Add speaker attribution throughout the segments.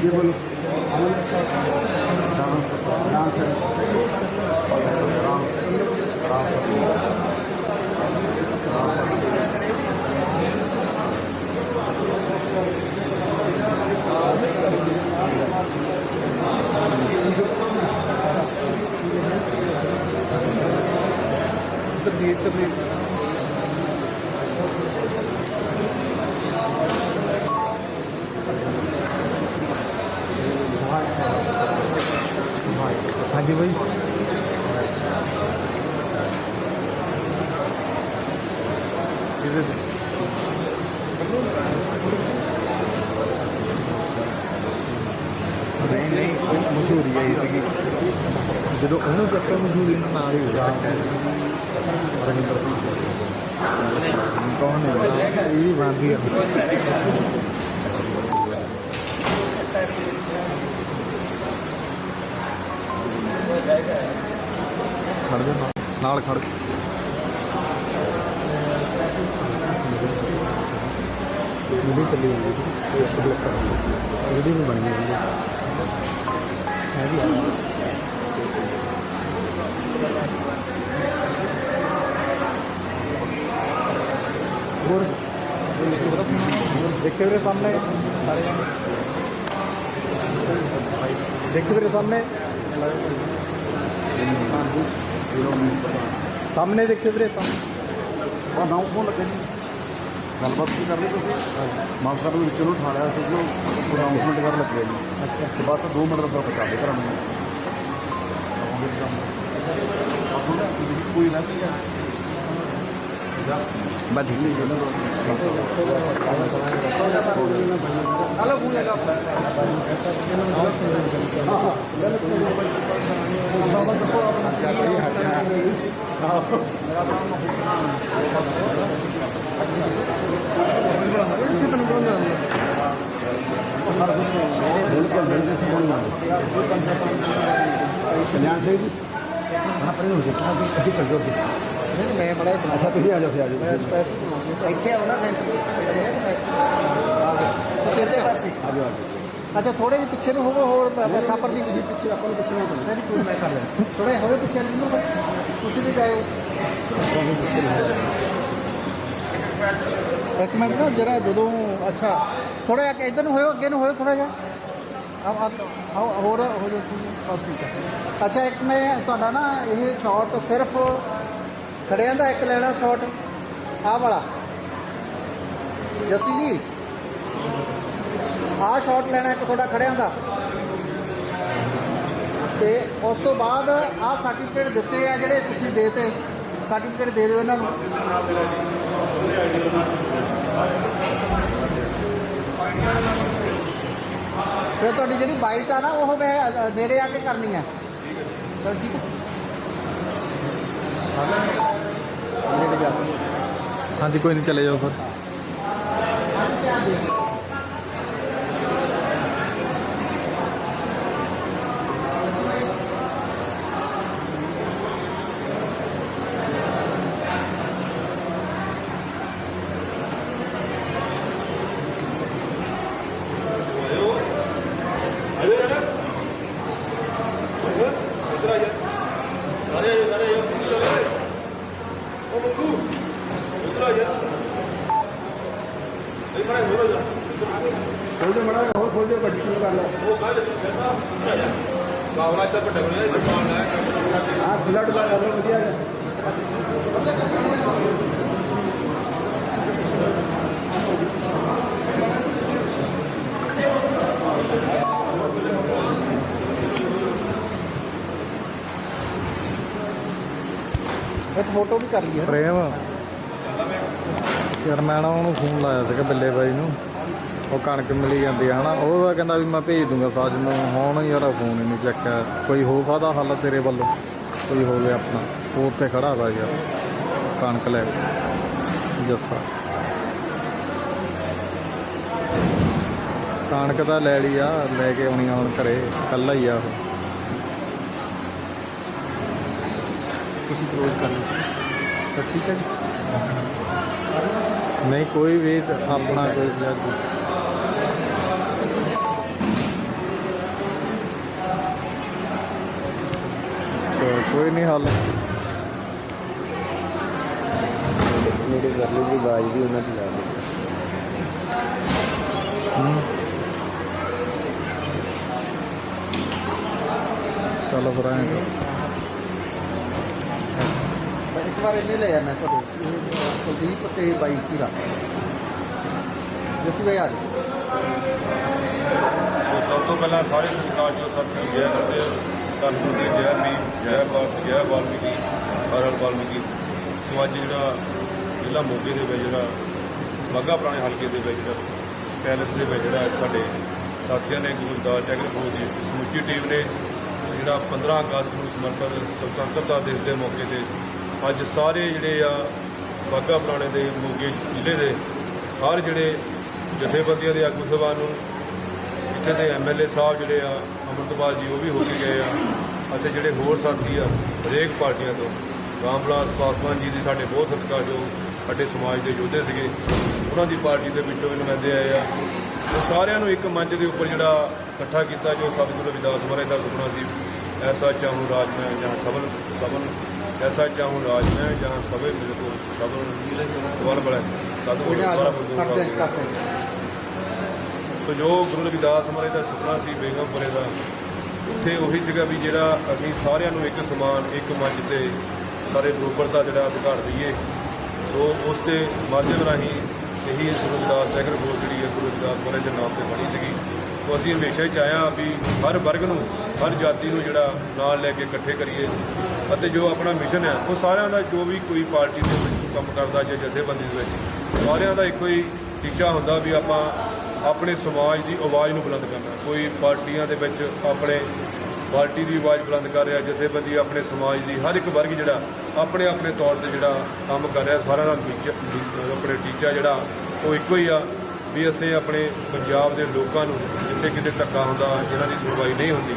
Speaker 1: जी बोलो राम राम
Speaker 2: ਦੀ ਬਾਈ। ਇਹਦੇ ਨਹੀਂ ਨਹੀਂ ਮਸ਼ਹੂਰੀ ਹੈ ਇਹਦੀ ਜਦੋਂ ਉਹਨੂੰ ਕੱਟਾ ਮਸ਼ਹੂਰੀ ਨਾਲ ਨਾਲ ਹੀ ਹੋਇਆ। ਰਣਿੰਦਰ ਸਿੰਘ ਕੌਣ ਹੈ? ਇਹ ਵੀ ਬਾਂਦੀ ਹੈ ਖੜ ਜਾ ਨਾਲ- ਖੜ। ਵੀਡੀਓ ਚੱਲੀ ਜਾਂਦੀ ਹੈ ਇੱਕ ਬਲੌਕ ਕਰ ਵੀਡੀਓ ਵੀ ਬਣ ਗਈ ਹੈ ਹੈ ਵੀ ਹੋਰ? ਦੇਖੇ ਵੀਰੇ ਸਾਹਮਣੇ। ਦੇਖੇ ਵੀਰੇ ਸਾਹਮਣੇ? ਸਾਹਮਣੇ ਦੇਖੇ ਵੀਰੇ ਸਾਹਮਣੇ
Speaker 1: ਅਨਾਉਂਸਮੈਂਟ ਲੱਗੇ ਜੀ ਗੱਲਬਾਤ ਕੀ ਕਰ ਲਈ ਤੁਸੀਂ ਮਾਫ ਕਰ ਲਓ ਵਿੱਚੋਂ ਨੂੰ ਉਠਾ ਲਿਆ ਸੀ ਕਿ ਅਨਾਉਂਸਮੈਂਟ ਕਰਨ ਲੱਗੇ ਜੀ
Speaker 2: ਅੱਛਾ
Speaker 1: ਤੇ ਬਸ 2 ਮਿੰਟ ਦਾ ਪਹੁੰਚਾ ਦੇ ਘਰਾਂ ਨੂੰ ਕੋਈ ਨਾ
Speaker 2: ਬਸ ਠੀਕ ਹੈ
Speaker 1: ਹਲੋ ਫੋਨ ਲਗਾ ਬਿਲਕੁਲ ਬਿਲਕੁਲ ਕਲਿਆਣ ਸਿੰਘ ਜੀ ਪਰ ਹੋ ਗਿਆ ਅਸੀਂ ਕਰ ਜੋ
Speaker 2: ਮੈਂ ਬੜਾ
Speaker 1: ਅੱਛਾ ਤੁਸੀਂ ਆ ਜਾਓ ਫਿਰ ਆ ਜਾਓ
Speaker 3: ਇੱਥੇ ਆਉਣਾ ਸੈਂਟਰ ਚ ਪਾਸੇ
Speaker 1: ਆ ਜਾਓ। ਆ
Speaker 2: ਅੱਛਾ ਥੋੜੇ ਜਿਹੇ ਪਿੱਛੇ ਨੂੰ ਹੋਵੋ ਹੋਰ ਥਾਪਰ ਦੀ
Speaker 1: ਤੁਸੀਂ। ਪਿੱਛੇ ਆਪਾਂ ਨੂੰ ਪਿੱਛੇ ਨਾ ਕਰੋ।
Speaker 2: ਨਹੀਂ ਕੋਈ ਮੈਂ ਕਰ ਲਿਆ। ਥੋੜੇ ਹੋਵੇ ਪਿੱਛੇ ਨੂੰ। ਤੁਸੀਂ ਵੀ ਜਾਓ
Speaker 1: ਤੁਹਾਨੂੰ ਪਿੱਛੇ ਨਾ
Speaker 2: ਇੱਕ ਮਿੰਟ ਨਾ ਜਰਾ ਜਦੋਂ ਅੱਛਾ ਥੋੜਾ ਜਿਹਾ ਇੱਧਰ ਨੂੰ ਹੋਇਓ ਅੱਗੇ ਨੂੰ ਹੋਇਓ ਥੋੜਾ ਜਿਹਾ। ਆ ਆ ਹੋਰ ਹੋ ਜਾ ਠੀਕ ਹੈ। ਅੱਛਾ ਇੱਕ ਮੈਂ ਤੁਹਾਡਾ ਨਾ ਇਹ ਸ਼ਾਟ ਸਿਰਫ ਖੜਿਆਂ ਦਾ ਇੱਕ ਲੈਣਾ ਸ਼ਾਟ ਆਹ ਵਾਲਾ। ਜੱਸੀ ਜੀ। ਆਹ ਸ਼ਾਟ ਲੈਣਾ ਇੱਕ ਤੁਹਾਡਾ ਖੜਿਆਂ ਦਾ। ਤੇ ਉਸ ਤੋਂ ਬਾਅਦ ਆਹ ਸਰਟੀਫਿਕੇਟ ਦਿੱਤੇ ਆ ਜਿਹੜੇ ਤੁਸੀਂ ਦੇਤੇ। ਸਰਟੀਫਿਕੇਟ ਦੇ ਦਿਓ ਇਹਨਾਂ ਨੂੰ। ਫਿਰ ਤੁਹਾਡੀ ਜਿਹੜੀ ਬਾਈਟ ਆ ਨਾ ਉਹ ਮੈਂ ਨੇੜੇ ਆ ਕੇ ਕਰਨੀ ਹੈ ਸਰ ਠੀਕ ਹੈ ਨੇੜੇ ਜਾ ਕੇ।
Speaker 4: ਹਾਂਜੀ ਕੋਈ ਨਹੀਂ ਚਲੇ ਜਾਓ ਫਿਰ।
Speaker 1: ਖੋਲ ਦੇ ਮੜਾ ਹੋਰ ਖੋਲ ਦੇ ਗੱਡੀ ਨੂੰ ਕਰ ਲਓ
Speaker 5: ਬਾਵਲਾ ਇੱਧਰ ਵੱਡਾ ਬਣਿਆ ਲੈ
Speaker 1: ਆ? ਖੁੱਲਾ ਡੁੱਲਾ ਕਰ ਲਓ ਵਧੀਆ ਹੈ।
Speaker 2: ਇੱਕ ਫੋਟੋ ਵੀ ਕਰ ਲਈਏ।
Speaker 4: ਪ੍ਰੇਮ ਯਾਰ ਮੈਂ ਨਾ ਉਹਨੂੰ ਫੋਨ ਲਾਇਆ ਸੀਗਾ ਬੱਲੇ ਬਾਈ ਨੂੰ। ਉਹ ਕਣਕ ਮਿਲੀ ਜਾਂਦੀ ਆ, ਹਨਾ? ਉਹ ਤਾਂ ਕਹਿੰਦਾ ਵੀ ਮੈਂ ਭੇਜ ਦੂੰਗਾ ਸਾਜ ਨੂੰ। ਹੁਣ ਯਾਰ ਫੋਨ ਹੀ ਨਹੀਂ ਚੱਕਿਆ। ਕੋਈ ਹੋ ਸਕਦਾ ਹੱਲ ਤੇਰੇ ਵੱਲੋਂ? ਕੋਈ ਹੋਵੇ ਆਪਣਾ। ਉਹ ਉੱਥੇ ਖੜਾ ਦਾ ਯਾਰ, ਕਣਕ ਲੈ ਕੇ। ਕਣਕ ਤਾਂ ਲੈ ਲਈ ਆ, ਲੈ ਕੇ ਆਉਣੀ ਆ ਹੁਣ ਘਰੇ। ਕੱਲਾ ਹੀ ਆ ਉਹ।
Speaker 2: ਤੁਸੀਂ ਕਲੋਜ਼ ਕਰ ਤਾਂ ਠੀਕ ਹੈ ਜੀ।
Speaker 4: ਨਹੀਂ, ਕੋਈ ਵੀ ਤਾਂ ਆਪਣਾ ਕੋਈ ਕੋਈ ਨਹੀਂ ਹੱਲ
Speaker 3: ਨੇੜੇ ਕਰ ਲਈ ਜੀ ਆਵਾਜ਼ ਵੀ ਉਹਨਾਂ ਦੀ ਲਾ ਦੇ
Speaker 4: ਚੱਲ ਫਿਰ ਐਂ ਕਰ।
Speaker 2: ਇੱਕ ਵਾਰ ਇਹਨੇ ਲਿਆ ਮੈਂ ਤੁਹਾਡੇ ਇਹ ਕੁਲਦੀਪ ਤੇ ਬਾਈ ਕੀਰਾ ਜਸੀ ਭਾਈ ਆ ਜਾਓ।
Speaker 5: ਸੋ ਸਭ ਤੋਂ ਪਹਿਲਾਂ ਸਾਰੇ ਸੰਸਕਾਰ ਜੋ ਸਭ ਦੀ ਜੈ ਕਰਦੇ ਧੰਨਵਾਦ ਦੇ ਜੈ ਵੀ ਜੈ ਬਾਲ ਜੈ ਵਾਲਮੀਕੀ ਹਰਲ ਵਾਲਮੀਕੀ। ਸੋ ਅੱਜ ਜਿਹੜਾ ਜ਼ਿਲ੍ਹਾ ਮੋਗੇ ਦੇ ਵਿੱਚ ਜਿਹੜਾ ਮੱਗਾ ਪੁਰਾਣੇ ਹਲਕੇ ਦੇ ਵਿੱਚ ਜਿਹੜਾ ਪੈਲਸ ਦੇ ਵਿੱਚ ਜਿਹੜਾ ਸਾਡੇ ਸਾਥੀਆਂ ਨੇ ਗੁਰੂ ਦਾਸ ਟੈਗਰ ਫੌਜ ਦੀ ਸਮੁੱਚੀ ਟੀਮ ਨੇ ਜਿਹੜਾ 15 ਅਗਸਤ ਨੂੰ ਸਮਰਪਿਤ ਸੁਤੰਤਰਤਾ ਦਿਵਸ ਦੇ ਮੌਕੇ ਤੇ ਅੱਜ ਸਾਰੇ ਜਿਹੜੇ ਆ ਬਾਗਾ ਪੁਰਾਣੇ ਦੇ ਮੋਗੇ ਜ਼ਿਲ੍ਹੇ ਦੇ ਹਰ ਜਿਹੜੇ ਜਥੇਬੰਦੀਆਂ ਦੇ ਆਗੂ ਸਭਾ ਨੂੰ ਇੱਥੇ ਦੇ ਐਮਐਲਏ ਸਾਹਿਬ ਜਿਹੜੇ ਆ ਅਮਰਤਪਾਲ ਜੀ ਉਹ ਵੀ ਹੋ ਕੇ ਗਏ ਆ। ਅਤੇ ਜਿਹੜੇ ਹੋਰ ਸਾਥੀ ਆ ਹਰੇਕ ਪਾਰਟੀਆਂ ਤੋਂ ਰਾਮ ਵਿਲਾਸ ਪਾਸਵਾਨ ਜੀ ਦੀ ਸਾਡੇ ਬਹੁਤ ਸਤਿਕਾਰਯੋਗ ਸਾਡੇ ਸਮਾਜ ਦੇ ਯੋਧੇ ਸੀਗੇ ਉਹਨਾਂ ਦੀ ਪਾਰਟੀ ਦੇ ਵਿੱਚੋਂ ਨੁਮਾਇੰਦੇ ਆਏ ਆ। ਉਹ ਸਾਰਿਆਂ ਨੂੰ ਇੱਕ ਮੰਚ ਦੇ ਉੱਪਰ ਜਿਹੜਾ ਇਕੱਠਾ ਕੀਤਾ ਜੋ ਸਤਿਗੁਰੂ ਰਵਿਦਾਸ ਮਹਾਰਾਜ ਦਾ ਸੁਪਨਾ ਸੀ ਐਸਾ ਚਾਹੂੰ ਰਾਜ ਮੈਂ ਜਾਂ ਸਬਲ ਸਬਲ ਐਸਾ ਚਾਹੂੰ ਰਾਜ ਮੈਂ ਜਾਂ ਸਭੇ ਮਿਲ ਕੋ ਸਬਲ ਵਲ ਬੜਾ।
Speaker 2: ਇਹਨੇ ਆ
Speaker 5: ਦੁਆਰਾ
Speaker 2: ਜਾਓ
Speaker 5: ਗੁਰੂ
Speaker 2: ਕਰਦੇ
Speaker 5: ਸਾਹਿਬ
Speaker 2: ਕਰਦੇ
Speaker 5: ਸੋ ਜੋ ਗੁਰੂ ਰਵਿਦਾਸ ਮਹਾਰਾਜ ਦਾ ਸੁਪਨਾ ਸੀ ਬੇਗਮਪੁਰੇ ਦਾ, ਉੱਥੇ ਉਹੀ ਸੀਗਾ ਵੀ ਜਿਹੜਾ ਅਸੀਂ ਸਾਰਿਆਂ ਨੂੰ ਇੱਕ ਸਮਾਨ, ਇੱਕ ਮੰਚ ਤੇ ਸਾਰੇ ਬਰੋਬਰ ਦਾ ਜਿਹੜਾ ਅਧਿਕਾਰ ਦਈਏ। ਸੋ ਉਸ ਦੇ ਮਾਧਿਅਮ ਰਾਹੀਂ ਇਹੀ ਗੁਰੂ ਰਵਿਦਾਸ ਟੈਗਰ ਬੋਲ ਜਿਹੜੀ ਹੈ, ਗੁਰੂ ਰਵਿਦਾਸ ਮਹਾਰਾਜ ਦੇ ਨਾਮ ਤੇ ਬਣੀ ਸੀਗੀ। ਸੋ ਅਸੀਂ ਹਮੇਸ਼ਾ ਹੀ ਚਾਹਿਆ ਵੀ ਹਰ ਵਰਗ ਨੂੰ, ਹਰ ਜਾਤੀ ਨੂੰ ਜਿਹੜਾ ਨਾਲ ਲੈ ਕੇ ਇਕੱਠੇ ਕਰੀਏ ਅਤੇ ਜੋ ਆਪਣਾ ਮਿਸ਼ਨ ਹੈ, ਉਹ ਸਾਰਿਆਂ ਦਾ ਜੋ ਵੀ ਕੋਈ ਪਾਰਟੀ ਦੇ ਵਿੱਚ ਕੰਮ ਕਰਦਾ ਜਾਂ ਜਥੇਬੰਦੀ ਦੇ ਵਿੱਚ, ਸਾਰਿਆਂ ਦਾ ਇੱਕੋ ਹੀ ਟੀਚਾ ਹੁੰਦਾ ਵੀ ਆਪਾਂ ਆਪਣੇ ਸਮਾਜ ਦੀ ਆਵਾਜ਼ ਨੂੰ ਬੁਲੰਦ ਕਰਨਾ। ਕੋਈ ਪਾਰਟੀਆਂ ਦੇ ਵਿੱਚ ਆਪਣੇ ਪਾਰਟੀ ਦੀ ਆਵਾਜ਼ ਬੁਲੰਦ ਕਰ ਰਿਹਾ, ਜਥੇਬੰਦੀ ਆਪਣੇ ਸਮਾਜ ਦੀ ਹਰ ਇੱਕ ਵਰਗ ਜਿਹੜਾ ਆਪਣੇ ਆਪਣੇ ਤੌਰ ਤੇ ਜਿਹੜਾ ਕੰਮ ਕਰ ਰਿਹਾ, ਸਾਰਿਆਂ ਦਾ ਟੀਚਾ, ਆਪਣੇ ਟੀਚਾ ਜਿਹੜਾ, ਉਹ ਇੱਕੋ ਹੀ ਆ ਵੀ ਅਸੀਂ ਆਪਣੇ ਪੰਜਾਬ ਦੇ ਲੋਕਾਂ ਨੂੰ ਜਿੱਥੇ ਕਿਤੇ ਧੱਕਾ ਹੁੰਦਾ, ਜਿਨ੍ਹਾਂ ਦੀ ਸੁਣਵਾਈ ਨਹੀਂ ਹੁੰਦੀ,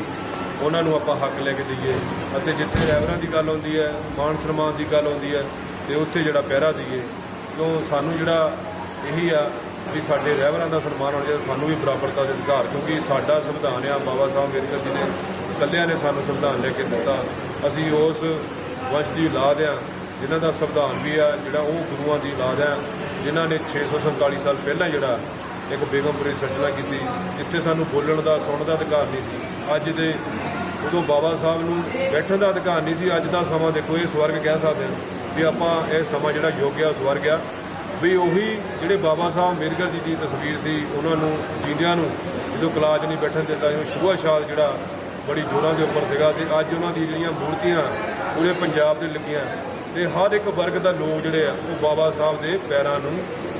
Speaker 5: ਉਹਨਾਂ ਨੂੰ ਆਪਾਂ ਹੱਕ ਲੈ ਕੇ ਦਈਏ। ਅਤੇ ਜਿੱਥੇ ਰਹਿਬਰਾਂ ਦੀ ਗੱਲ ਆਉਂਦੀ ਹੈ, ਮਾਨ ਸਨਮਾਨ ਦੀ ਗੱਲ ਆਉਂਦੀ ਹੈ, ਤੇ ਉੱਥੇ ਜਿਹੜਾ ਪਹਿਰਾ ਦਈਏ, ਕਿਉਂ ਸਾਨੂੰ ਜਿਹੜਾ ਇਹੀ ਆ ਵੀ ਸਾਡੇ ਰਹਿਬਰਾਂ ਦਾ ਸਨਮਾਨ ਹੋਣਾ ਚਾਹੀਦਾ, ਸਾਨੂੰ ਵੀ ਬਰਾਬਰਤਾ ਦੇ ਅਧਿਕਾਰ, ਕਿਉਂਕਿ ਸਾਡਾ ਸੰਵਿਧਾਨ ਆ, ਬਾਬਾ ਸਾਹਿਬ ਅੰਬੇਦਕਰ ਜੀ ਨੇ ਇਕੱਲਿਆਂ ਨੇ ਸਾਨੂੰ ਸੰਵਿਧਾਨ ਲੈ ਕੇ ਦਿੱਤਾ। ਅਸੀਂ ਉਸ ਵੰਸ਼ ਦੀ ਔਲਾਦ ਆ, ਜਿਨ੍ਹਾਂ ਦਾ ਸੰਵਿਧਾਨ ਵੀ ਆ, ਜਿਹੜਾ ਉਹ ਗੁਰੂਆਂ ਦੀ ਔਲਾਦ ਆ, ਜਿਨ੍ਹਾਂ ਨੇ 647 ਸਾਲ ਪਹਿਲਾਂ ਜਿਹੜਾ ਇੱਕ ਬੇਗਮਪੁਰੀ ਸਿਰਜਣਾ ਕੀਤੀ, ਜਿੱਥੇ ਸਾਨੂੰ ਬੋਲਣ ਦਾ, ਸੁਣਨ ਦਾ ਅਧਿਕਾਰ ਨਹੀਂ ਸੀ। ਅੱਜ ਦੇ ਉਦੋਂ ਬਾਬਾ ਸਾਹਿਬ ਨੂੰ ਬੈਠਣ ਦਾ ਅਧਿਕਾਰ ਨਹੀਂ ਸੀ, ਅੱਜ ਦਾ ਸਮਾਂ ਦੇਖੋ, ਇਹ ਸਵਰਗ ਕਹਿ ਸਕਦੇ ਹਾਂ ਵੀ ਆਪਾਂ ਇਹ ਸਮਾਂ ਜਿਹੜਾ ਯੋਗ ਆ ਸਵਰਗ ਆ। ਵੀ ਉਹੀ ਜਿਹੜੇ ਬਾਬਾ ਸਾਹਿਬ ਅੰਬੇਦਕਰ ਜੀ ਦੀ ਤਸਵੀਰ ਸੀ, ਉਹਨਾਂ ਨੂੰ, ਜੀਂਦਿਆਂ ਨੂੰ ਜਦੋਂ ਕਲਾਜ ਨਹੀਂ ਬੈਠਣ ਦਿੰਦਾ ਸੀ ਸ਼ੁਭਾ ਸ਼ਾਦ ਜਿਹੜਾ ਬੜੀ ਜੋਰਾਂ ਦੇ ਉੱਪਰ ਸੀਗਾ ਤੇ ਅੱਜ ਉਹਨਾਂ ਦੀ ਜਿਹੜੀਆਂ ਮੂਰਤੀਆਂ ਪੂਰੇ ਪੰਜਾਬ ਦੇ ਲੱਗੀਆਂ ਤੇ ਹਰ ਇੱਕ ਵਰਗ ਦਾ ਲੋਕ ਜਿਹੜੇ ਆ, ਉਹ ਬਾਬਾ ਸਾਹਿਬ ਦੇ ਪੈਰਾਂ ਨੂੰ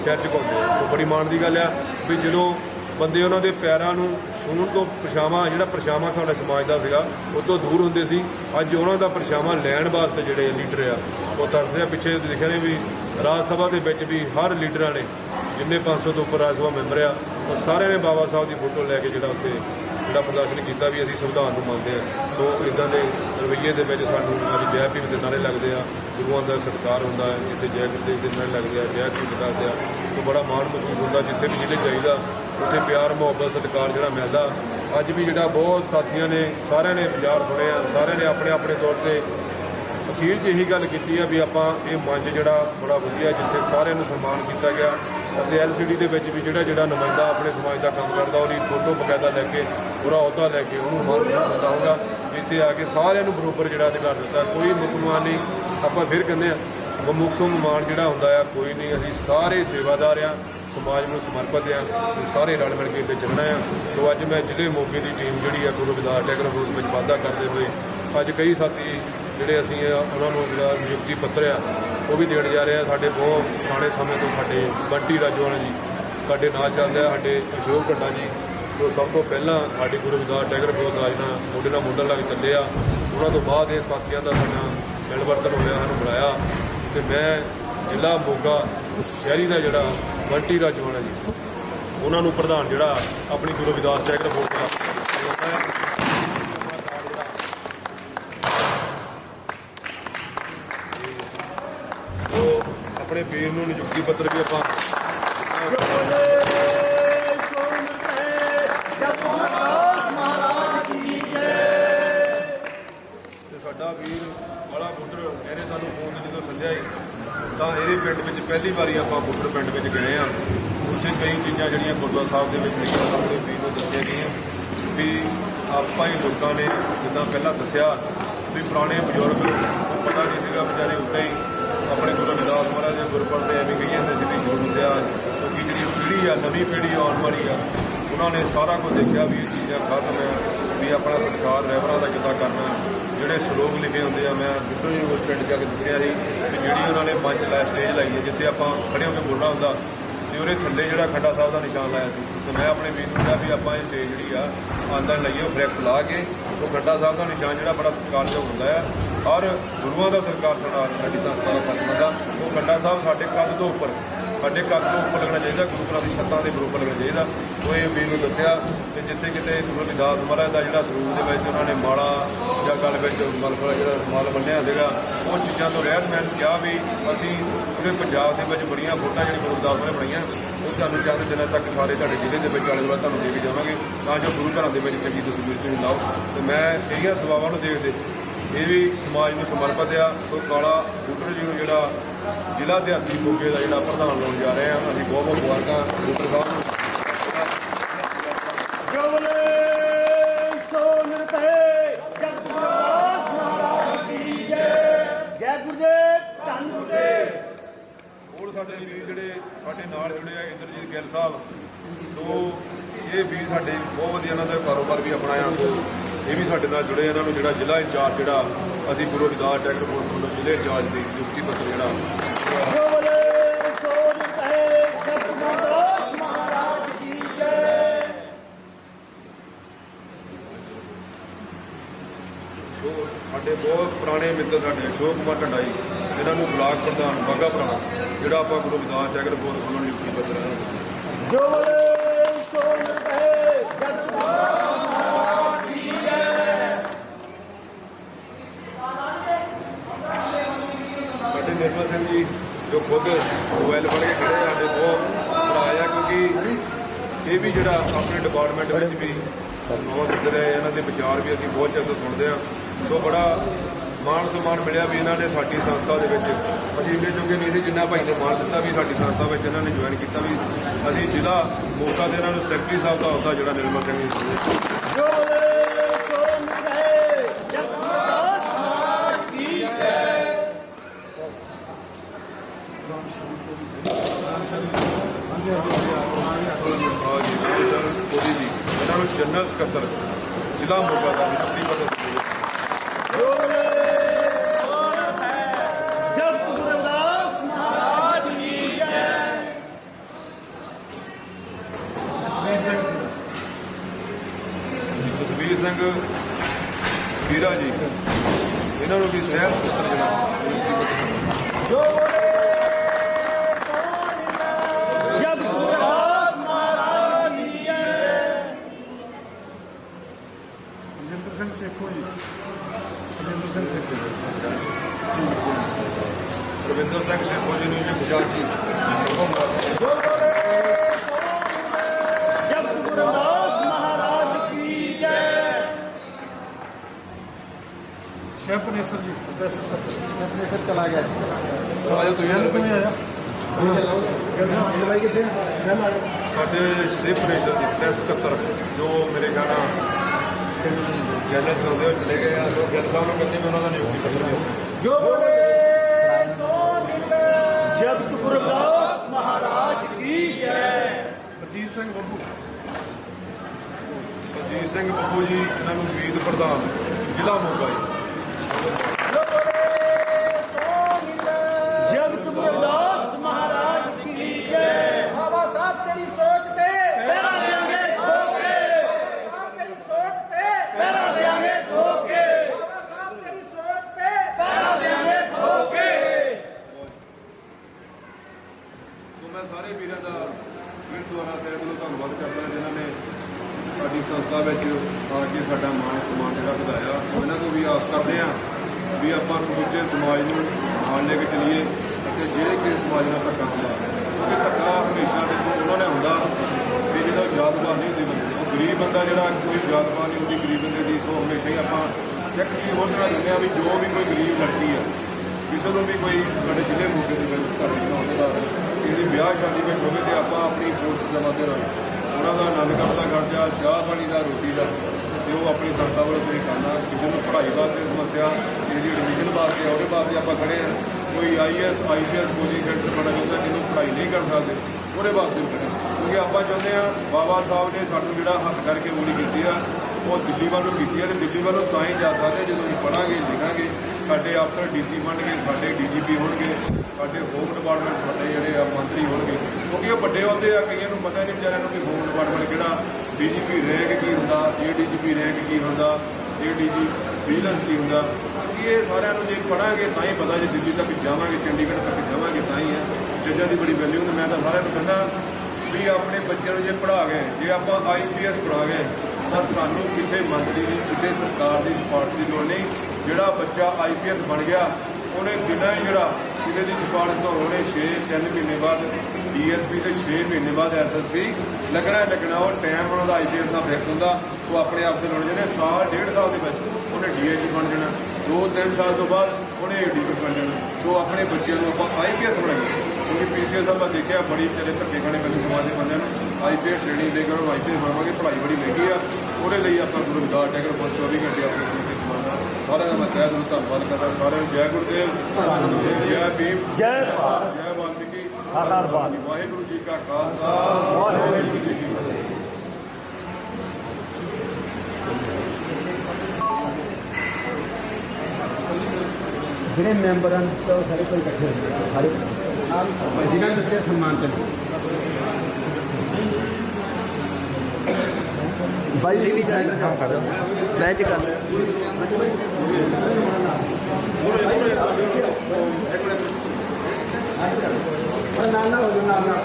Speaker 5: ਸਿਰ ਝੁਕਾਉਂਦੇ ਆ। ਉਹ ਬੜੀ ਮਾਣ ਦੀ ਗੱਲ ਆ ਵੀ ਜਦੋਂ ਬੰਦੇ ਉਹਨਾਂ ਦੇ ਪੈਰਾਂ ਨੂੰ ਸੂਣ ਤੋਂ ਪਰਛਾਵਾਂ, ਜਿਹੜਾ ਪਰਛਾਵਾਂ ਸਾਡੇ ਸਮਾਜ ਦਾ ਸੀਗਾ, ਉਹ ਤੋਂ ਦੂਰ ਹੁੰਦੇ ਸੀ। ਅੱਜ ਉਹਨਾਂ ਦਾ ਪਰਛਾਵਾਂ ਲੈਣ ਵਾਸਤੇ ਜਿਹੜੇ ਲੀਡਰ ਆ, ਉਹ ਤਰਸਦੇ ਆ ਪਿੱਛੇ ਦੇਖਿਆ ਨੇ ਵੀ ਰਾਜ ਸਭਾ ਦੇ ਵਿੱਚ ਵੀ ਹਰ ਲੀਡਰਾਂ ਨੇ, ਜਿੰਨੇ 500 ਤੋਂ ਉੱਪਰ ਰਾਜ ਸਭਾ ਮੈਂਬਰ ਆ, ਉਹ ਸਾਰਿਆਂ ਨੇ ਬਾਬਾ ਸਾਹਿਬ ਦੀ ਫੋਟੋ ਲੈ ਕੇ ਜਿਹੜਾ ਉੱਥੇ ਜਿਹੜਾ ਪ੍ਰਦਰਸ਼ਨ ਕੀਤਾ ਵੀ ਅਸੀਂ ਸੰਵਿਧਾਨ ਨੂੰ ਮੰਨਦੇ ਆ ਸੋ ਇਦਾਂ ਦੇ ਰਵੱਈਏ ਦੇ ਵਿੱਚ ਸਾਨੂੰ ਅੱਜ ਜੈ ਭੀਮ ਦੇ ਨਾਰੇ ਲੱਗਦੇ ਆ, ਗੁਰੂਆਂ ਦਾ ਸਤਿਕਾਰ ਹੁੰਦਾ ਹੈ, ਇੱਥੇ ਜੈ ਗੁਰਦੇਵ ਦੇ ਨਾਰੇ ਲੱਗਦੇ ਆ, ਜੈ ਭੀਮ ਕਰਦੇ ਆ ਸੋ ਬੜਾ ਮਾਣ ਮਹਿਸੂਸ ਹੁੰਦਾ, ਜਿੱਥੇ ਵੀ ਜ਼ਿਲ੍ਹੇ ਚਾਹੀਦਾ ਉੱਥੇ ਪਿਆਰ, ਮੁਹੱਬਤ, ਸਤਿਕਾਰ ਜਿਹੜਾ ਮਿਲਦਾ। ਅੱਜ ਵੀ ਜਿਹੜਾ ਬਹੁਤ ਸਾਥੀਆਂ ਨੇ, ਸਾਰਿਆਂ ਨੇ ਵਿਚਾਰ ਸੁਣੇ ਆ ਸਾਰਿਆਂ ਨੇ ਆਪਣੇ ਆਪਣੇ ਤੌਰ ਤੇ ਅਖੀਰ 'ਚ ਇਹੀ ਗੱਲ ਕੀਤੀ ਆ ਵੀ ਆਪਾਂ ਇਹ ਮੰਚ ਜਿਹੜਾ ਬੜਾ ਵਧੀਆ ਜਿੱਥੇ ਸਾਰਿਆਂ ਨੂੰ ਸਨਮਾਨ ਕੀਤਾ ਗਿਆ, ਅਤੇ ਐਲਸੀਡੀ ਦੇ ਵਿੱਚ ਵੀ ਜਿਹੜਾ ਜਿਹੜਾ ਨੁਮਾਇੰਦਾ ਆਪਣੇ ਸਮਾਜ ਦਾ ਕੰਮ ਕਰਦਾ, ਉਹਦੀ ਫੋਟੋ ਬਕਾਇਦਾ ਲੈ ਕੇ, ਪੂਰਾ ਅਹੁਦਾ ਲੈ ਕੇ ਉਹਨੂੰ ਮਾਨ ਦਿੱਤਾ ਹੋਗਾ ਇੱਥੇ ਆ ਕੇ ਸਾਰਿਆਂ ਨੂੰ ਬਰੋਬਰ ਜਿਹੜਾ ਅਧਿਕਾਰ ਦਿੱਤਾ। ਕੋਈ ਮੁਕਮਾਨ ਨਹੀਂ, ਆਪਾਂ ਫਿਰ ਕਹਿੰਦੇ ਆ ਬਮੁਕਮ ਮਾਨ ਜਿਹੜਾ ਹੁੰਦਾ ਆ, ਕੋਈ ਨਹੀਂ, ਅਸੀਂ ਸਾਰੇ ਸੇਵਾਦਾਰ ਆ, ਸਮਾਜ ਨੂੰ ਸਮਰਪਿਤ ਆ, ਤੇ ਸਾਰੇ ਰਲ ਮਿਲ ਕੇ ਇੱਥੇ ਚੱਲਣਾ ਆ। ਸੋ ਅੱਜ ਮੈਂ ਜ਼ਿਲ੍ਹੇ ਮੋਗੇ ਦੀ ਟੀਮ ਜਿਹੜੀ ਆ, ਗੁਰੂ ਰਵਿਦਾਸ ਟੈਗਰ ਗਰੁੱਪ ਵਿੱਚ ਵਾਧਾ ਕਰਦੇ ਹੋਏ, ਅੱਜ ਕਈ ਸਾਥੀ ਜਿਹੜੇ ਅਸੀਂ ਉਹਨਾਂ ਨੂੰ ਜਿਹੜਾ ਨਿਯੁਕਤੀ ਪੱਤਰ ਆ, ਉਹ ਵੀ ਦੇਣ ਜਾ ਰਹੇ ਆ। ਸਾਡੇ ਬਹੁਤ ਪੁਰਾਣੇ ਸਮੇਂ ਤੋਂ ਸਾਡੇ ਬੰਟੀ ਰਾਜੋਵਾਲ ਜੀ, ਸਾਡੇ ਨਾਲ ਚੱਲਦੇ ਆ, ਸਾਡੇ ਅਸ਼ੋਕ ਘੱਟਾ ਜੀ। ਜੋ ਸਭ ਤੋਂ ਪਹਿਲਾਂ ਸਾਡੇ ਗੁਰੂ ਰਵਿਦਾਸ ਟੈਗਰ ਗਰੁੱਪ ਦਾ ਜਿਹੜਾ ਮੋਢੇ ਨਾਲ ਮੋਢਾ ਲਾ ਕੇ ਚੱਲੇ ਆ। ਉਹਨਾਂ ਤੋਂ ਬਾਅਦ ਇਹ ਸਾਥੀਆਂ ਦਾ ਸਾਡਾ ਮਿਲ ਵਰਤਨ ਹੋਇਆ, ਸਾਨੂੰ ਬੁਲਾਇਆ ਤੇ ਮੈਂ ਜ਼ਿਲ੍ਹਾ ਮੋਗਾ ਸ਼ਹਿਰੀ ਦਾ ਜਿਹੜਾ ਬੰਟੀ ਰਾਜੋਵਾਲ ਜੀ, ਉਹਨਾਂ ਨੂੰ ਪ੍ਰਧਾਨ ਜਿਹੜਾ ਆਪਣੀ ਗੁਰੂ ਰਵਿਦਾਸ ਟੈਗਰ ਗਰੁੱਪ ਆਪਣੇ ਵੀਰ ਨੂੰ ਨਿਯੁਕਤੀ ਪੱਤਰ ਵੀ ਆਪਾਂ ਸਾਡਾ ਵੀਰ ਬੜਾ ਬੁੱਟਰ ਇਹਨੇ ਸਾਨੂੰ ਫੋਨ ਜਦੋਂ ਸੰਧਿਆ ਹੀ ਤਾਂ ਇਹ ਪਿੰਡ ਵਿੱਚ ਪਹਿਲੀ ਵਾਰੀ ਆਪਾਂ ਬੁੱਟਰ ਪਿੰਡ ਵਿੱਚ ਗਏ ਆ ਉੱਥੇ ਕਈ ਚੀਜ਼ਾਂ ਜਿਹੜੀਆਂ ਗੁਰਦੁਆਰਾ ਸਾਹਿਬ ਦੇ ਵਿੱਚ ਸੀਗੀਆਂ ਆਪਣੇ ਵੀਰ ਨੂੰ ਦੱਸੀਆਂ ਗਈਆਂ। ਵੀ ਆਪਾਂ ਹੀ ਲੋਕਾਂ ਨੇ ਜਿੱਦਾਂ ਪਹਿਲਾਂ ਦੱਸਿਆ, ਵੀ ਪੁਰਾਣੇ ਬਜ਼ੁਰਗ ਪਤਾ ਨਹੀਂ ਸੀਗਾ, ਵਿਚਾਰੇ ਉੱਤੇ ਹੀ ਆਪਣੇ ਗੁਰੂ ਰਵਿਦਾਸ ਮਹਾਰਾਜ ਦੇ ਗੁਰਪੁਰਬ ਦੇ ਐਵੇਂ ਕਹੀ ਜਾਂਦੇ ਸੀ ਵੀ ਸਿਆ ਕਿਉਂਕਿ ਜਿਹੜੀ ਪੀੜ੍ਹੀ ਆ, ਨਵੀਂ ਪੀੜ੍ਹੀ ਆਉਣ ਵਾਲੀ ਆ, ਉਹਨਾਂ ਨੇ ਸਾਰਾ ਕੁਝ ਦੇਖਿਆ ਵੀ ਇਹ ਚੀਜ਼ਾਂ ਖਤਮ ਹੈ ਵੀ ਆਪਣਾ ਸਰਕਾਰ ਰਹਿਬਰਾਂ ਦਾ ਕਿੱਦਾਂ ਕਰਨਾ, ਜਿਹੜੇ ਸ਼ਲੋਕ ਲਿਖੇ ਹੁੰਦੇ ਆ, ਮੈਂ ਬਿੱਟੂ ਜੀ ਉਸ ਪਿੰਡ ਜਾ ਕੇ ਦੱਸਿਆ ਸੀ ਕਿ ਜਿਹੜੀ ਉਹਨਾਂ ਨੇ ਮੰਚ ਲਾਇਆ ਸਟੇਜ ਲਾਈ ਹੈ ਜਿੱਥੇ ਆਪਾਂ ਖੜੇ ਹੋ ਕੇ ਬੋਲਣਾ ਹੁੰਦਾ, ਤੇ ਉਹਦੇ ਥੱਲੇ ਜਿਹੜਾ ਖੱਡਾ ਸਾਹਿਬ ਦਾ ਨਿਸ਼ਾਨ ਲਾਇਆ ਸੀ, ਤੇ ਮੈਂ ਆਪਣੇ ਵੀਰ ਨੂੰ ਕਿਹਾ ਵੀ ਆਪਾਂ ਇਹ ਸਟੇਜ ਜਿਹੜੀ ਆ ਆਂਦਨ ਲਈਏ, ਉਹ ਫਲੈਕਸ ਲਾ ਕੇ, ਉਹ ਖੱਡਾ ਸਾਹਿਬ ਦਾ ਨਿਸ਼ਾਨ ਜਿਹੜਾ ਬੜਾ ਸਤਿਕਾਰਯੋਗ ਹੁੰਦਾ ਆ ਹਰ ਗੁਰੂਆਂ ਦਾ ਸਰਕਾਰ ਸਰਦਾਰ ਸਾਡੀ ਸੰਸਥਾ ਦਾ ਫਰਜ਼ ਹੁੰਦਾ ਉਹ ਖੰਡਾ ਸਾਹਿਬ ਸਾਡੇ ਕੱਦ ਤੋਂ ਉੱਪਰ, ਸਾਡੇ ਕੱਦ ਤੋਂ ਉੱਪਰ ਲੱਗਣਾ ਚਾਹੀਦਾ, ਗੁਰੂ ਘਰਾਂ ਦੀ ਛੱਤਾਂ ਦੇ ਬਰੋਬਰ ਲੱਗਣਾ ਚਾਹੀਦਾ। ਉਹ ਇਹ ਵੀਰ ਨੂੰ ਦੱਸਿਆ ਕਿ ਜਿੱਥੇ ਕਿਤੇ ਗੁਰੂ ਰਵਿਦਾਸ ਮਹਾਰਾਜ ਦਾ ਜਿਹੜਾ ਸਰੂਪ ਦੇ ਵਿੱਚ ਉਹਨਾਂ ਨੇ ਮਾਲਾ ਜਾਂ ਗਲ ਵਿੱਚ ਮਲਫਾ ਜਿਹੜਾ ਰੁਮਾਲ ਬੰਨਿਆ ਸੀਗਾ, ਉਹ ਚੀਜ਼ਾਂ ਤੋਂ ਰਹਿਤ ਮੈਂ ਕਿਹਾ ਵੀ ਅਸੀਂ ਪੂਰੇ ਪੰਜਾਬ ਦੇ ਵਿੱਚ ਬੜੀਆਂ ਫੋਟੋਆਂ ਜਿਹੜੀਆਂ ਗੁਰੂ ਰਵਿਦਾਸ ਨੇ ਬਣਾਈਆਂ, ਉਹ ਤੁਹਾਨੂੰ ਚੰਦ ਦਿਨਾਂ ਤੱਕ ਸਾਰੇ ਤੁਹਾਡੇ ਜ਼ਿਲ੍ਹੇ ਦੇ ਵਿੱਚ ਆਲੇ ਦੁਆਲੇ ਤੁਹਾਨੂੰ ਦੇ ਕੇ ਜਾਵਾਂਗੇ। ਤਾਂ ਜੋ ਗੁਰੂ ਘਰਾਂ ਦੇ ਵਿੱਚ ਚੰਗੀ ਤਸਵੀਰ ਤੁਸੀਂ ਲਾਓ। ਤੇ ਮੈਂ ਇਹੀਆਂ ਸੇਵਾਵਾਂ ਨੂੰ ਦੇਖਦੇ ਇਹ ਵੀ ਸਮਾਜ ਨੂੰ ਸਮਰਪਿਤ ਆ। ਸੋ ਕਾਲਾ ਬੁੱਟਰ ਜੀ ਨੂੰ ਜਿਹੜਾ ਜ਼ਿਲ੍ਹਾ ਦਿਹਾਤੀ ਮੋਗੇ ਦਾ ਜਿਹੜਾ ਪ੍ਰਧਾਨ ਲਾਉਣ ਜਾ ਰਹੇ ਆ ਅਸੀਂ ਬਹੁਤ ਬਹੁਤ ਮੁਬਾਰਕਾਂ ਬੁੱਟਰ ਸਾਹਿਬ ਨੂੰ। ਸਾਡੇ ਵੀਰ ਜਿਹੜੇ ਸਾਡੇ ਨਾਲ ਜੁੜੇ ਆ ਇੰਦਰਜੀਤ ਗਿੱਲ ਸਾਹਿਬ। ਸੋ ਇਹ ਵੀਰ ਸਾਡੇ ਬਹੁਤ ਵਧੀਆ ਇਹਨਾਂ ਦਾ ਕਾਰੋਬਾਰ ਵੀ ਅਪਣਾਇਆ। ਸੋ ਇਹ ਵੀ ਸਾਡੇ ਨਾਲ ਜੁੜੇ ਇਹਨਾਂ ਨੂੰ ਜਿਹੜਾ ਜ਼ਿਲ੍ਹਾ ਇੰਚਾਰਜ ਜਿਹੜਾ ਅਸੀਂ ਗੁਰੂ ਰਵਿਦਾਸ ਟੈਗਰ ਬੋਰਡ ਵੱਲੋਂ ਜ਼ਿਲ੍ਹੇ ਇੰਚਾਰਜ ਦੀ ਨਿਯੁਕਤੀ ਪੱਤਰ ਜਿਹੜਾ ਸਾਡੇ ਬਹੁਤ ਪੁਰਾਣੇ ਮਿੱਤਰ ਸਾਡੇ ਅਸ਼ੋਕ ਕੁਮਾਰ ਢੰਡਾਈ ਇਹਨਾਂ ਨੂੰ ਬਲਾਕ ਪ੍ਰਧਾਨ ਬਾਗਾ ਪੁਰਾਣਾ ਜਿਹੜਾ ਆਪਾਂ ਗੁਰੂ ਰਵਿਦਾਸ ਟੈਗਰ ਬੋਰਡ ਵੱਲੋਂ ਨਿਯੁਕਤੀ ਪੱਤਰ
Speaker 6: ਜੋ ਬੋਲੇ ਸੋ ਨਿਰਭੈ ਜਪ ਗੁਰਦਾਸ ਮਹਾਰਾਜ ਕੀ ਜੈ
Speaker 5: ਸਾਡੇ ਨਿਰਮਲ ਸਿੰਘ ਜੀ ਜੋ ਖੁਦ ਮੋਬਾਈਲ ਫੜ ਕੇ ਖੜੇ ਆ, ਸਾਡੇ ਬਹੁਤ ਭਰਾ ਆ ਕਿਉਂਕਿ ਇਹ ਵੀ ਜਿਹੜਾ ਆਪਣੇ ਡਿਪਾਰਟਮੈਂਟ ਵਿੱਚ ਵੀ ਬਹੁਤ ਇੱਧਰ ਹੈ ਇਹਨਾਂ ਦੇ ਵਿਚਾਰ ਵੀ ਅਸੀਂ ਬਹੁਤ ਚਿਰ ਤੋਂ ਸੁਣਦੇ ਆ। ਸੋ ਬੜਾ ਮਾਣ ਸਨਮਾਨ ਮਿਲਿਆ ਵੀ ਇਹਨਾਂ ਨੇ ਸਾਡੀ ਸੰਸਥਾ ਦੇ ਵਿੱਚ। ਅਸੀਂ ਇੰਨੇ ਜੋਗੇ ਨਹੀਂ ਸੀ ਜਿੰਨਾ ਭਾਈ ਨੇ ਮਾਣ ਦਿੱਤਾ ਵੀ ਸਾਡੀ ਸੰਸਥਾ ਵਿੱਚ ਇਹਨਾਂ ਨੇ ਜੁਆਇਨ ਕੀਤਾ ਵੀ ਅਸੀਂ ਜ਼ਿਲ੍ਹਾ ਮੋਗਾ ਦੇ ਇਹਨਾਂ ਨੂੰ ਸੈਕਟਰੀ ਸਾਹਿਬ ਦਾ ਅਹੁਦਾ ਜਿਹੜਾ ਨਿਰਮਲ ਸਿੰਘ ਜੀ ਨੇ
Speaker 6: ਜੋ ਬੋਲੇ ਸੋ ਨਿਰਭੈ ਜਪ ਗੁਰਦਾਸ ਮਹਾਰਾਜ ਕੀ ਜੈ
Speaker 5: ਹਾਂ ਜੀ ਸਰ ਕੋਦੀ ਜੀ ਇਹਨਾਂ ਨੂੰ ਜਨਰਲ
Speaker 1: ਸ਼ੈਫ ਨੇਸਰ ਜੀ?
Speaker 2: ਆਪਣੇ ਸਰ ਚਲਾ ਗਿਆ ਜੀ
Speaker 5: ਆਜੋ ਤੁਸੀਂ ਆਜੋ ਭਾਈ।
Speaker 1: ਭਾਈ ਕਿੱਥੇ ਮੈਂ ਮਾਰ
Speaker 5: ਸਾਡੇ ਸੇਫ ਪ੍ਰੈਸ਼ਰ ਦੀ ਪ੍ਰੈਸ ਸਕੱਤਰ ਜੋ ਮੇਰੇ ਨਾਲ ਜਨਰਲ ਕਰਦੇ ਹੋ ਚਲੇ ਗਏ ਆ ਜੋ ਗਿੱਲ ਸਾਹਿਬ ਨੂੰ ਕਹਿੰਦੇ ਵੀ ਉਹਨਾਂ ਦਾ ਨਿਯੁਕਤੀ ਪੱਤਰ ਦਿਓ
Speaker 6: ਜੋ ਬੋਲੇ ਜਪ ਗੁਰਦਾਸ ਮਹਾਰਾਜ ਕੀ ਜੈ।
Speaker 1: ਅਜੀਤ ਸਿੰਘ ਬੱਬੂ।
Speaker 5: ਅਜੀਤ ਸਿੰਘ ਬੱਬੂ ਜੀ ਇਹਨਾਂ ਨੂੰ ਮੀਤ ਪ੍ਰਧਾਨ ਜ਼ਿਲ੍ਹਾ ਮੋਗਾ ਜੋ
Speaker 6: ਬੋਲੇ ਸੋ ਨਿਰਭੈ ਜਗਤ ਗੁਰਦਾਸ ਮਹਾਰਾਜ ਕੀ ਜੈ
Speaker 7: ਬਾਬਾ ਸਾਹਿਬ ਤੇਰੀ ਸੋਚ ਤੇ
Speaker 6: ਪਹਿਰਾ ਦੇਾਂਗੇ ਠੋਕੇ
Speaker 7: ਸਾਹਿਬ ਤੇਰੀ ਸੋਚ ਤੇ
Speaker 6: ਪਹਿਰਾ ਦੇਾਂਗੇ ਠੋਕੇ
Speaker 7: ਬਾਬਾ ਸਾਹਿਬ ਤੇਰੀ ਸੋਚ ਤੇ
Speaker 6: ਪਹਿਰਾ ਦੇਾਂਗੇ ਠੋਕੇ
Speaker 5: ਸੋ ਮੈਂ ਸਾਰੇ ਵੀਰਾਂ ਦਾ ਵੀਰ ਦੁਆਰਾ ਤਹਿ ਦਿਲੋਂ ਧੰਨਵਾਦ ਕਰਦਾ ਜਿਨ੍ਹਾਂ ਨੇ ਸਾਡੀ ਸੰਸਥਾ ਵਿੱਚ ਆ ਕੇ ਸਾਡਾ ਮਾਣ ਸਨਮਾਨ ਜਿਹੜਾ ਵਧਾਇਆ ਸੋ ਇਹਨਾਂ ਤੋਂ ਵੀ ਆਸ ਕਰਦੇ ਹਾਂ ਵੀ ਆਪਾਂ ਸਮੁੱਚੇ ਸਮਾਜ ਨੂੰ ਨਾਲ ਲੈ ਕੇ ਚੱਲੀਏ ਅਤੇ ਜਿਹੜੇ ਕਿ ਸਮਾਜ ਨਾਲ ਧੱਕਾ ਹੁੰਦਾ ਕਿਉਂਕਿ ਧੱਕਾ ਹਮੇਸ਼ਾ ਦੇਖੋ ਉਹਨਾਂ ਨੇ ਹੁੰਦਾ ਵੀ ਜਿਹੜਾ ਜਾਤਵਾਦ ਨਹੀਂ ਹੁੰਦੀ ਬੰਦੇ ਦੀ। ਉਹ ਗਰੀਬ ਬੰਦਾ ਜਿਹੜਾ ਕੋਈ ਜਾਤਵਾਦ ਨਹੀਂ ਹੁੰਦੀ ਗਰੀਬ ਬੰਦੇ ਦੀ, ਸੋ ਹਮੇਸ਼ਾ ਹੀ ਆਪਾਂ ਇੱਕ ਚੀਜ਼ ਹੋਰ ਤਰ੍ਹਾਂ ਦਿੰਦੇ ਹਾਂ ਵੀ ਜੋ ਵੀ ਕੋਈ ਗਰੀਬ ਲੜਕੀ ਆ ਕਿਸੇ ਨੂੰ ਵੀ ਕੋਈ ਸਾਡੇ ਜ਼ਿਲ੍ਹੇ ਮੌਕੇ ਦੇ ਵਿੱਚ ਘਰ ਬਣਾਉਣ ਦਾ ਇਹਦੀ ਵਿਆਹ ਸ਼ਾਦੀ ਵਿੱਚ ਹੋਵੇ ਤੇ ਆਪਾਂ ਆਪਣੀ ਪੋਸਟ ਜਮ੍ਹਾਂ ਤੇ ਰਹੋ ਉਹਨਾਂ ਦਾ ਆਨੰਦ ਕਰਨ ਦਾ ਖਰਚਾ ਚਾਹ ਪਾਣੀ ਦਾ, ਰੋਟੀ ਦਾ ਤੇ ਉਹ ਆਪਣੀ ਸੰਸਥਾ ਵੱਲੋਂ ਤੁਸੀਂ ਕਰਨਾ ਕਿਸੇ ਨੂੰ ਪੜ੍ਹਾਈ ਵਾਸਤੇ ਸਮੱਸਿਆ, ਇਹਦੀ ਐਡਮਿਸ਼ਨ ਵਾਸਤੇ, ਉਹਦੇ ਵਾਸਤੇ ਆਪਾਂ ਖੜੇ ਹਾਂ। ਕੋਈ ਆਈਐਸ ਆਈਪੀਐਸ ਕੋਚਿੰਗ ਸੈਂਟਰ ਬਣਾਉਣਾ ਚਾਹੁੰਦਾ ਜਿਹਨੂੰ ਪੜ੍ਹਾਈ ਨਹੀਂ ਕਰ ਸਕਦੇ, ਉਹਦੇ ਵਾਸਤੇ ਵੀ ਖੜੇ ਕਿਉਂਕਿ ਆਪਾਂ ਚਾਹੁੰਦੇ ਹਾਂ ਬਾਬਾ ਸਾਹਿਬ ਨੇ ਸਾਨੂੰ ਜਿਹੜਾ ਹੱਥ ਕਰਕੇ ਪੂਰੀ ਕੀਤੀ ਆ ਉਹ ਦਿੱਲੀ ਵੱਲੋਂ ਕੀਤੀ ਹੈ ਤੇ ਦਿੱਲੀ ਵੱਲੋਂ ਤਾਂ ਹੀ ਜਾ ਸਕਦੇ ਜਦੋਂ ਅਸੀਂ ਪੜਾਂਗੇ ਲਿਖਾਂਗੇ। ਸਾਡੇ ਅਫਸਰ ਡੀਸੀ ਬਣਨਗੇ, ਸਾਡੇ ਡੀਜੀਪੀ ਹੋਣਗੇ, ਸਾਡੇ ਹੋਮ ਡਿਪਾਰਟਮੈਂਟ ਸਾਡੇ ਜਿਹੜੇ ਆ ਮੰਤਰੀ ਹੋਣਗੇ। ਕਿਉਂਕਿ ਉਹ ਵੱਡੇ ਹੁੰਦੇ ਆ, ਕਈਆਂ ਨੂੰ ਪਤਾ ਨਹੀਂ ਵਿਚਾਰਿਆਂ ਨੂੰ ਕਿ ਹੋਮ ਡਿਪਾਰਟਮੈਂਟ ਕਿਹੜਾ ਡੀਜੀਪੀ ਰੈਂਕ ਕੀ ਹੁੰਦਾ ਏਡੀਜੀਪੀ ਰੈਂਕ ਕੀ ਹੁੰਦਾ ਏਡੀਜੀ ਵਿਜੀਲੈਂਸ ਕੀ ਹੁੰਦਾ। ਕਿ ਇਹ ਸਾਰਿਆਂ ਨੂੰ ਜੇ ਪੜਾਂਗੇ ਤਾਂ ਹੀ ਪਤਾ ਜੇ ਦਿੱਲੀ ਤੱਕ ਜਾਵਾਂਗੇ, ਚੰਡੀਗੜ੍ਹ ਤੱਕ ਜਾਵਾਂਗੇ ਤਾਂ ਹੀ ਹੈ। ਜੱਜਾਂ ਦੀ ਬੜੀ ਵੈਲਿਊ ਨੇ ਮੈਂ ਤਾਂ ਸਾਰਿਆਂ ਨੂੰ ਕਹਿੰਦਾ ਵੀ ਆਪਣੇ ਬੱਚਿਆਂ ਨੂੰ ਜੇ ਪੜ੍ਹਾ ਗਏ, ਜੇ ਆਪਾਂ ਆਈਪੀਐਸ ਪੜ੍ਹਾ ਗਏ ਤਾਂ ਸਾਨੂੰ ਕਿਸੇ ਮੰਤਰੀ ਦੀ, ਕਿਸੇ ਸਰਕਾਰ ਦੀ ਸਿਫਾਰਿਸ਼ ਦੀ ਲੋੜ ਨਹੀਂ। ਜਿਹੜਾ ਬੱਚਾ ਆਈਪੀਐਸ ਬਣ ਗਿਆ, ਉਹਨੇ ਬਿਨਾਂ ਹੀ ਜਿਹੜਾ ਕਿਸੇ ਦੀ ਸਿਫਾਰਿਸ਼ ਤੋਂ ਉਹਨੇ 6 3 ਮਹੀਨੇ ਬਾਅਦ ਡੀਐਸਪੀ ਤੇ 6 ਮਹੀਨੇ ਬਾਅਦ ਐਸਐਸਪੀ ਲੱਗਣਾ ਹੀ ਲੱਗਣਾ, ਉਹ ਟਾਈਮ ਉਹਨਾਂ ਦਾ ਆਈਪੀਐਸ ਦਾ ਫਿਕਸ ਹੁੰਦਾ। ਉਹ ਆਪਣੇ ਆਪ ਸੇ ਬਣ ਜਾਂਦੇ, ਸਾਲ, ਡੇਢ ਸਾਲ ਦੇ ਵਿੱਚ ਉਹਨੇ ਡੀਆਈਜੀ ਬਣ ਜਾਣਾ। ਦੋ, ਤਿੰਨ ਸਾਲ ਤੋਂ ਬਾਅਦ ਉਹਨੇ ਏਡੀਪੀ ਬਣ ਜਾਣਾ। ਸੋ ਆਪਣੇ ਬੱਚਿਆਂ ਨੂੰ ਆਪਾਂ ਆਈਪੀਐਸ ਬਣਾਈਏ। ਕਿਉਂਕਿ ਪੀਸੀਐਸ ਆਪਾਂ ਦੇਖਿਆ ਬੜੀ ਤੇਰੇ ਧੱਕੇ ਖਾਣੇ ਪੈਂਦੇ ਸਮਾਜ ਦੇ ਬੰਦਿਆਂ ਨੂੰ ਆਈਪੀਐਸ ਟ੍ਰੇਨਿੰਗ ਦੇ ਕਰੋ ਆਈਪੀਐਸ ਬਣਾਵਾਂਗੇ ਪੜ੍ਹਾਈ ਬੜੀ ਮਹਿੰਗੀ ਆ। ਉਹਦੇ ਲਈ ਆਪਾਂ ਗੁਰੂ ਰਵਿਦਾਸ ਟੈਗਰ ਕੋਲ 24 ਘੰਟੇ ਆਪਣੇ ਦੇ ਸਮਾਨ ਸਾਰਿਆਂ ਦਾ ਮੈਂ ਤਹਿ ਦਿਲੋਂ ਧੰਨਵਾਦ ਕਰਦਾ ਸਾਰਿਆਂ ਨੂੰ ਜੈ ਗੁਰਦੇਵ ਜੈ ਭੀਮ।
Speaker 6: ਜੈ ਭਾਰਤ।
Speaker 5: ਜੈ ਵਾਲਮੀਕੀ
Speaker 6: ਹਰ ਹਰ
Speaker 5: ਵਾਹਿਗੁਰੂ ਜੀ ਕਾ ਖਾਲਸਾ ਵਾਹਿਗੁਰੂ ਜੀ ਕੀ ਫਤਿਹ।
Speaker 8: ਜਿਹੜੇ ਮੈਂਬਰ ਤੇ ਸਾਰੇ ਕੋਈ ਇਕੱਠੇ ਹੁੰਦੇ ਸਾਰੇ ਜਿਨ੍ਹਾਂ ਨੂੰ ਦਿੱਤੇ ਸਨਮਾਨ ਤੇ ਬਾਈ
Speaker 3: ਤੁਸੀਂ ਵੀ ਸਾਰੇ ਕੰਮ ਕਰ ਮੈਂ ਚ ਕਰ
Speaker 8: ਨਾਲ ਨਾਲ ਹੋ ਜਾਓ ਨਾਲ ਨਾਲ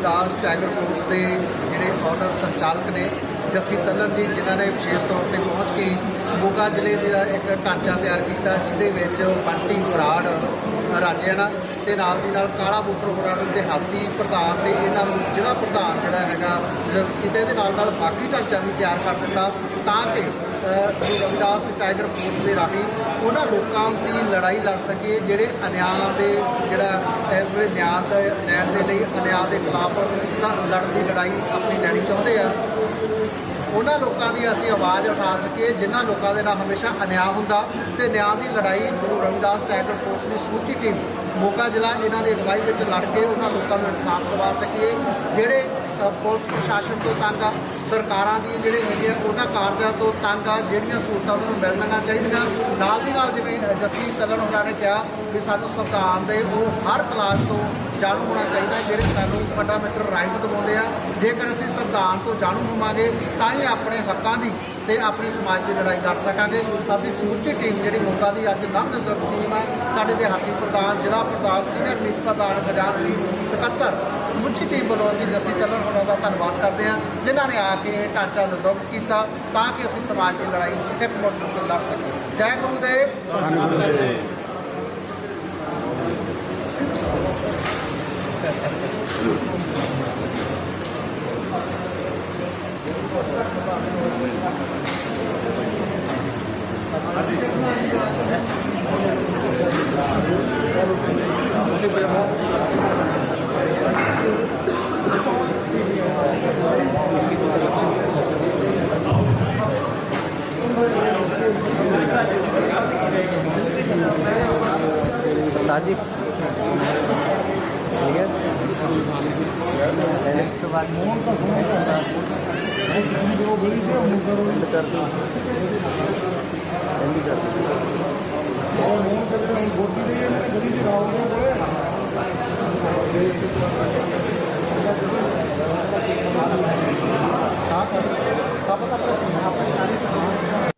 Speaker 2: ਸ਼੍ਰੀ ਟਾਈਗਰ ਫੋਰਸ ਦੇ ਜਿਹੜੇ ਆਰਡਰ ਸੰਚਾਲਕ ਨੇ, ਜੱਸੀ ਤੱਲਨ ਜੀ, ਜਿਨ੍ਹਾਂ ਨੇ ਵਿਸ਼ੇਸ਼ ਤੌਰ ਤੇ ਪਹੁੰਚ ਕੇ ਮੋਗਾ ਜ਼ਿਲ੍ਹੇ ਦਾ ਇੱਕ ਢਾਂਚਾ ਤਿਆਰ ਕੀਤਾ, ਜਿਹਦੇ ਵਿੱਚ ਬੰਟੀ ਬਰਾੜ, ਰਾਜਿਆਣਾ ਤੇ ਨਾਲ ਦੀ ਨਾਲ ਕਾਲਾ ਬੁੱਟਰ ਹੋਰਾਂ ਨੂੰ ਦਿਹਾਤੀ ਪ੍ਰਧਾਨ ਤੇ ਇਹਨਾਂ ਨੂੰ ਜ਼ਿਲ੍ਹਾ ਪ੍ਰਧਾਨ ਜਿਹੜਾ ਹੈਗਾ ਕਿਤੇ ਦੇ ਨਾਲ ਨਾਲ ਬਾਕੀ ਢਾਂਚਾ ਵੀ ਤਿਆਰ ਕਰ ਦਿੱਤਾ, ਤਾਂ ਕਿ ਗੁਰੂ ਰਵਿਦਾਸ ਟਾਈਗਰ ਫੋਰਸ ਦੇ ਰਾਹੀਂ। ਉਹਨਾਂ ਲੋਕਾਂ ਦੀ ਲੜਾਈ ਲੜ ਸਕੀਏ ਜਿਹੜੇ ਅਨਿਆਂ ਦੇ, ਜਿਹੜਾ ਇਸ ਵੇਲੇ ਨਿਆਂ ਦਾ ਲੈਣ ਦੇ ਲਈ ਅਨਿਆਂ ਦੇ ਖਿਲਾਫ ਲੜਨ ਦੀ ਲੜਾਈ ਆਪਣੀ ਲੈਣੀ ਚਾਹੁੰਦੇ ਆ। ਉਹਨਾਂ ਲੋਕਾਂ ਦੀ ਅਸੀਂ ਆਵਾਜ਼ ਉਠਾ ਸਕੀਏ, ਜਿਨ੍ਹਾਂ ਲੋਕਾਂ ਦੇ ਨਾਲ ਹਮੇਸ਼ਾ ਅਨਿਆਂ ਹੁੰਦਾ ਤੇ ਨਿਆਂ ਦੀ ਲੜਾਈ ਗੁਰੂ ਰਵਿਦਾਸ ਟਾਈਗਰ ਫੋਰਸ ਦੀ ਸਮੁੱਚੀ ਟੀਮ ਮੋਗਾ ਜ਼ਿਲ੍ਹਾ ਇਹਨਾਂ ਦੀ ਅਗਵਾਈ ਵਿੱਚ ਲੜ ਕੇ ਉਹਨਾਂ ਲੋਕਾਂ ਨੂੰ ਇਨਸਾਫ ਦਿਵਾ ਸਕੀਏ। ਜਿਹੜੇ ਪੁਲਿਸ ਪ੍ਰਸ਼ਾਸਨ ਤੋਂ ਤੰਗ ਆ, ਸਰਕਾਰਾਂ ਦੀ ਜਿਹੜੇ ਹੈਗੇ ਆ, ਉਹਨਾਂ ਕਾਰਜਾਂ ਤੋਂ ਤੰਗ ਆ, ਜਿਹੜੀਆਂ ਸਹੂਲਤਾਂ ਉਹਨਾਂ ਨੂੰ ਮਿਲਣੀਆਂ ਚਾਹੀਦੀਆਂ। ਨਾਲ ਦੀ ਨਾਲ ਜਿਵੇਂ ਜੱਸੀ ਤਲਣ ਹੋਰਾਂ ਨੇ ਕਿਹਾ ਵੀ ਸਾਨੂੰ ਸੰਵਿਧਾਨ ਦੇ ਉਹ ਹਰ ਕਲਾਸ ਤੋਂ ਜਾਣੂ ਹੋਣਾ ਚਾਹੀਦਾ ਜਿਹੜੇ ਸਾਨੂੰ ਫੰਡਾਮੈਂਟਲ ਰਾਈਟ ਦਿਵਾਉਂਦੇ ਆ। ਜੇਕਰ ਅਸੀਂ ਸੰਵਿਧਾਨ ਤੋਂ ਜਾਣੂ ਹੋਵਾਂਗੇ, ਤਾਂ ਹੀ ਆਪਣੇ ਹੱਕਾਂ ਦੀ ਤੇ ਆਪਣੀ ਸਮਾਜ ਦੀ ਲੜਾਈ ਲੜ ਸਕਾਂਗੇ। ਅਸੀਂ ਸਮੁੱਚੀ ਟੀਮ ਜਿਹੜੀ ਮੋਗਾ ਦੀ ਅੱਜ ਨਵ ਟੀਮ ਹੈ ਸਾਡੇ ਦਿਹਾਤੀ ਪ੍ਰਧਾਨ, ਜ਼ਿਲ੍ਹਾ ਪ੍ਰਧਾਨ ਸੀਨੀਅਰ ਮੀਤ ਪ੍ਰਧਾਨ ਖਜ਼ਾਨਚੀ ਸਕੱਤਰ, ਸਮੁੱਚੀ ਟੀਮ ਵੱਲੋਂ ਅਸੀਂ ਜੱਸੀ ਚੱਲਣ ਹੋਰਾਂ ਦਾ ਧੰਨਵਾਦ ਕਰਦੇ ਹਾਂ, ਜਿਨ੍ਹਾਂ ਨੇ ਆ ਕੇ ਇਹ ਢਾਂਚਾ ਨਿਰੋਧ ਕੀਤਾ ਤਾਂ ਕਿ ਅਸੀਂ ਸਮਾਜ ਦੀ ਲੜਾਈ ਇੱਕ ਮੁੱਠ ਨਾਲ ਲੜ ਸਕੀਏ। ਜੈ ਗੁਰੂਦੇਵ।
Speaker 3: कर दी। ठंडी कर दी। हाँ, हाँ। आप आप अपना सामान अपने सारे सामान